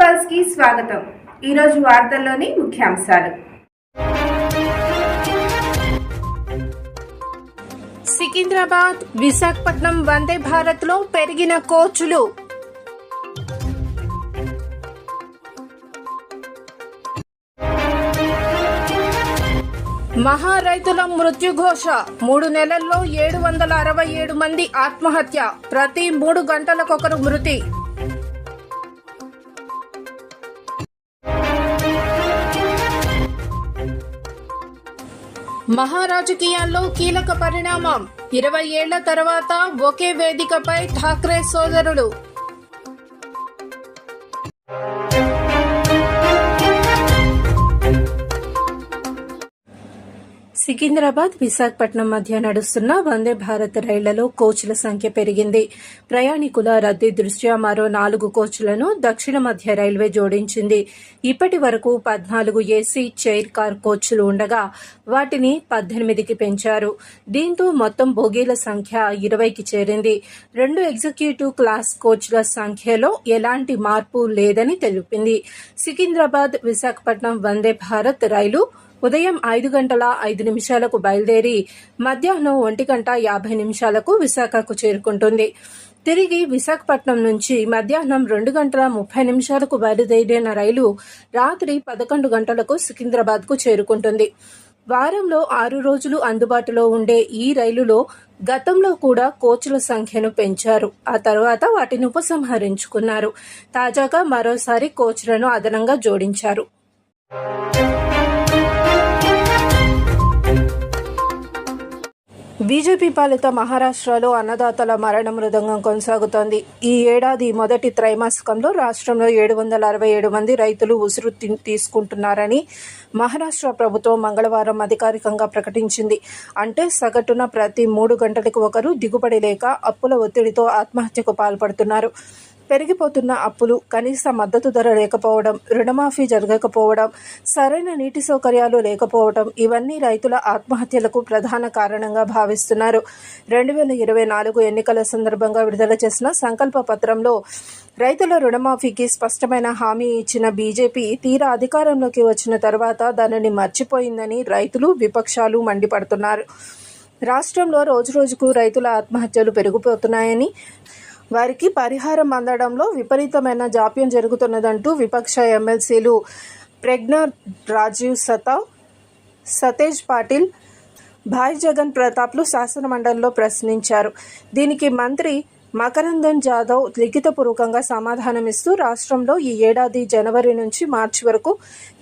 పల్స్కి స్వాగతం. ఈరోజు వార్తల్లోని ముఖ్యాంశాలు. సికింద్రాబాద్ విశాఖపట్నం వందే భారత్లో పెరిగిన కోచ్లు. మహా రైతుల మృత్యుఘోష మూడు నెలల్లో ఏడు వందల అరవై ఏడు మంది ఆత్మహత్య. ప్రతి మూడు గంటలకొకరు మృతి. మహారాజకీయాల్లో కీలక పరిణామం. ఇరవై ఏళ్ళ తర్వాత ఒకే వేదికపై ఠాక్రే సోదరులు సికింద్రాబాద్ విశాఖపట్నం మధ్య నడుస్తున్న వందే భారత్ రైళ్ళలో కోచ్ల సంఖ్య పెరిగింది. ప్రయాణికుల రద్దీ దృష్ట్యా మరో నాలుగు కోచ్లను దక్షిణ మధ్య రైల్వే జోడించింది. ఇప్పటి వరకు పద్నాలుగు ఏసీ చైర్ కార్ కోచ్లు ఉండగా వాటిని పద్దెనిమిదికి పెంచారు. దీంతో మొత్తం బోగీల సంఖ్య ఇరవైకి చేరింది. రెండు ఎగ్జిక్యూటివ్ క్లాస్ కోచ్ల సంఖ్యలో ఎలాంటి మార్పు లేదని తెలిపింది. సికింద్రాబాద్ విశాఖపట్నం వందే భారత్ రైలు ఉదయం ఐదు గంటల ఐదు నిమిషాలకు బయలుదేరి మధ్యాహ్నం ఒంటి గంట యాభై నిమిషాలకు విశాఖకు చేరుకుంటుంది. తిరిగి విశాఖపట్నం నుంచి మధ్యాహ్నం రెండు గంటల ముప్పై నిమిషాలకు బయలుదేరిన రైలు రాత్రి పదకొండు గంటలకు సికింద్రాబాద్కు చేరుకుంటుంది. వారంలో ఆరు రోజులు అందుబాటులో ఉండే ఈ రైలులో గతంలో కూడా కోచ్ల సంఖ్యను పెంచారు. ఆ తర్వాత వాటిని ఉపసంహరించుకున్నారు. తాజాగా మరోసారి కోచ్లను అదనంగా జోడించారు. బీజేపీ పాలిత మహారాష్ట్రలో అన్నదాతల మరణ మృదంగం కొనసాగుతోంది. ఈ ఏడాది మొదటి త్రైమాసికంలో రాష్ట్రంలో ఏడు వందల అరవై ఏడు మంది రైతులు ఉసురు తీసుకుంటున్నారని మహారాష్ట్ర ప్రభుత్వం మంగళవారం అధికారికంగా ప్రకటించింది. అంటే సగటున ప్రతి మూడు గంటలకు ఒకరు దిగుబడి లేక అప్పుల ఒత్తిడితో ఆత్మహత్యకు పాల్పడుతున్నారు. పెరిగిపోతున్న అప్పులు కనీస మద్దతు ధర లేకపోవడం రుణమాఫీ జరగకపోవడం సరైన నీటి సౌకర్యాలు లేకపోవడం ఇవన్నీ రైతుల ఆత్మహత్యలకు ప్రధాన కారణంగా భావిస్తున్నారు. రెండు వేల ఇరవై నాలుగు ఎన్నికల సందర్భంగా విడుదల చేసిన సంకల్ప పత్రంలో రైతుల రుణమాఫీకి స్పష్టమైన హామీ ఇచ్చిన బీజేపీ తీరా అధికారంలోకి వచ్చిన తర్వాత దానిని మర్చిపోయిందని రైతులు విపక్షాలు మండిపడుతున్నారు. రాష్ట్రంలో రోజురోజుకు రైతుల ఆత్మహత్యలు పెరిగిపోతున్నాయని వారికి పరిహారం అందడంలో విపరీతమైన జాప్యం జరుగుతున్నదంటూ విపక్ష ఎమ్మెల్సీలు ప్రజ్ఞ రాజీవ్ సతావ్ సతేజ్ పాటిల్ భాయ్ జగన్ ప్రతాప్లు శాసనమండలిలో ప్రశ్నించారు. దీనికి మంత్రి మకరందన్ జాదవ్ లిఖితపూర్వకంగా సమాధానమిస్తూ రాష్ట్రంలో ఈ ఏడాది జనవరి నుంచి మార్చి వరకు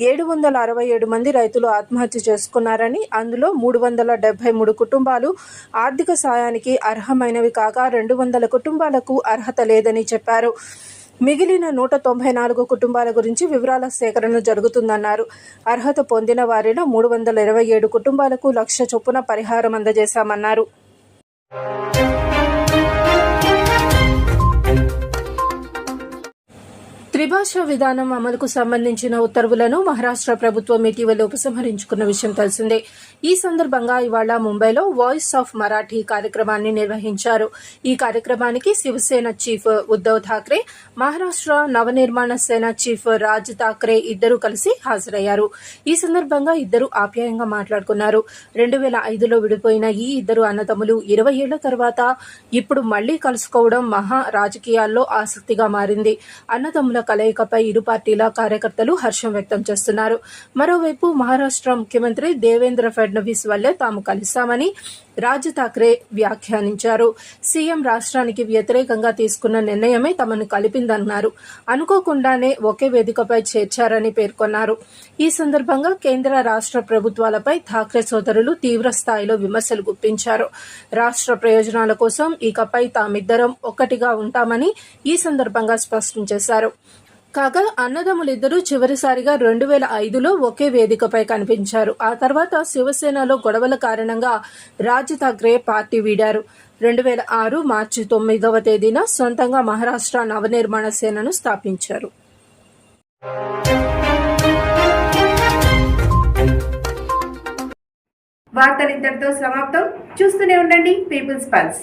ఏడు వందల అరవై ఏడు మంది రైతులు ఆత్మహత్య చేసుకున్నారని అందులో మూడు వందల డెబ్బై మూడు కుటుంబాలు ఆర్థిక సాయానికి అర్హమైనవి కాగా రెండు వందల కుటుంబాలకు అర్హత లేదని చెప్పారు. మిగిలిన నూట తొంభై నాలుగు కుటుంబాల గురించి వివరాల సేకరణ జరుగుతుందన్నారు. అర్హత పొందిన వారిలో మూడు వందల ఇరవై ఏడు కుటుంబాలకు లక్ష చొప్పున పరిహారం అందజేశామన్నారు. త్రిభాషా విధానం అమలుకు సంబంధించిన ఉత్తర్వులను మహారాష్ట్ర ప్రభుత్వం ఇటీవల ఉపసంహరించుకున్న విషయం తెలిసిందే. ఈ సందర్భంగా ఇవాళ ముంబైలో వాయిస్ ఆఫ్ మరాఠీ కార్యక్రమాన్ని నిర్వహించారు. ఈ కార్యక్రమానికి శివసేన చీఫ్ ఉద్దవ్ ఠాక్రే మహారాష్ట్ర నవనిర్మాణ సేన చీఫ్ రాజ్ ఠాక్రే ఇద్దరు కలిసి హాజరయ్యారు. ఈ సందర్భంగా ఇద్దరు ఆప్యాయంగా మాట్లాడుకున్నారు. రెండు వేల ఐదులో విడిపోయిన ఈ ఇద్దరు అన్నదమ్ములు ఇరవై ఏళ్ళ తర్వాత ఇప్పుడు మళ్ళీ కలుసుకోవడం మహా రాజకీయాల్లో ఆసక్తిగా మారింది. అన్నదమ్ముల కలయికపై ఇరు పార్టీల కార్యకర్తలు హర్షం వ్యక్తం చేస్తున్నారు. మరోవైపు మహారాష్ట్ర ముఖ్యమంత్రి దేవేంద్ర ఫడ్నవీస్ వల్లే తాము కలిశామని రాజ్ ఠాక్రే వ్యాఖ్యానించారు. సీఎం రాష్ట్రానికి వ్యతిరేకంగా తీసుకున్న నిర్ణయమే తమను కలిపిందన్నారు. అనుకోకుండానే ఒకే వేదికపై చేర్చారని పేర్కొన్నారు. ఈ సందర్భంగా కేంద్ర రాష్ట్ర ప్రభుత్వాలపై ఠాక్రే సోదరులు తీవ్ర స్థాయిలో విమర్శలు గుప్పించారు. రాష్ట్ర ప్రయోజనాల కోసం ఇకపై తామిద్దరం ఒక్కటిగా ఉంటామని ఈ సందర్భంగా స్పష్టం చేశారు. కాగా అన్నదమ్ములిద్దరూ చివరిసారిగా రెండు వేల ఐదులో ఒకే వేదికపై కనిపించారు. ఆ తర్వాత శివసేనలో గొడవల కారణంగా రాజ్ థాక్రే పార్టీ వీడారు. రెండు వేల ఆరు మార్చి తొమ్మిదవ తేదీన సొంతంగా మహారాష్ట్ర నవనిర్మాణ సేనను స్థాపించారు. వార్తలు ఇంతటితో సమాప్తం. చూస్తూనే ఉండండి. People's pulse.